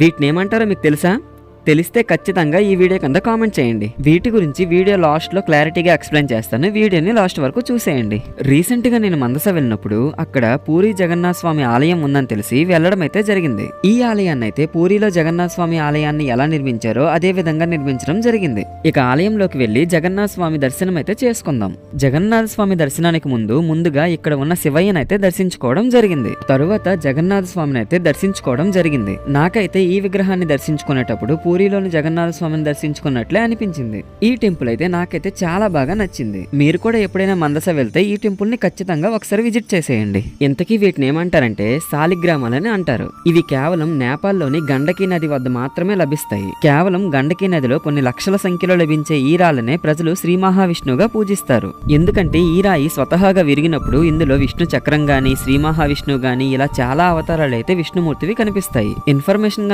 వీటిని ఏమంటారో మీకు తెలుసా? తెలిస్తే ఖచ్చితంగా ఈ వీడియో కింద కామెంట్ చేయండి. వీటి గురించి వీడియో లాస్ట్లో క్లారిటీగా ఎక్స్ప్లెయిన్ చేస్తాను. వీడియోని లాస్ట్ వరకు చూసేయండి. రీసెంట్గా నేను మందస వెళ్ళినప్పుడు అక్కడ పూరి జగన్నాథ స్వామి ఆలయం ఉందని తెలిసి వెళ్ళడం అయితే జరిగింది. ఈ ఆలయాన్ని అయితే పూరిలో జగన్నాథ స్వామి ఆలయాన్ని ఎలా నిర్మించారో అదే విధంగా నిర్మించడం జరిగింది. ఇక ఆలయంలోకి వెళ్ళి జగన్నాథ స్వామి దర్శనం అయితే చేసుకుందాం. జగన్నాథ స్వామి దర్శనానికి ముందు ముందుగా ఇక్కడ ఉన్న శివయ్యను అయితే దర్శించుకోవడం జరిగింది. తరువాత జగన్నాథ స్వామిని అయితే దర్శించుకోవడం జరిగింది. నాకైతే ఈ విగ్రహాన్ని దర్శించుకునేటప్పుడు పూరిలోని జగన్నాథ స్వామిని దర్శించుకున్నట్లే అనిపించింది. ఈ టెంపుల్ అయితే నాకైతే చాలా బాగా నచ్చింది. మీరు కూడా ఎప్పుడైనా మందస వెళ్తే ఈ టెంపుల్ని ఖచ్చితంగా ఒకసారి విజిట్ చేసేయండి. ఇంతకీ వీటిని ఏమంటారంటే సాలిగ్రామాలని అంటారు. ఇవి కేవలం నేపాల్లోని గండకీ నది వద్ద మాత్రమే లభిస్తాయి. కేవలం గండకీ నదిలో కొన్ని లక్షల సంఖ్యలో లభించే ఈ రాళ్ళనే ప్రజలు శ్రీ మహావిష్ణువుగా పూజిస్తారు. ఎందుకంటే ఈ రాయి స్వతహాగా విరిగినప్పుడు ఇందులో విష్ణు చక్రం గాని శ్రీ మహావిష్ణువు గాని ఇలా చాలా అవతారాలు అయితే విష్ణుమూర్తివి కనిపిస్తాయి. ఇన్ఫర్మేషన్ గనక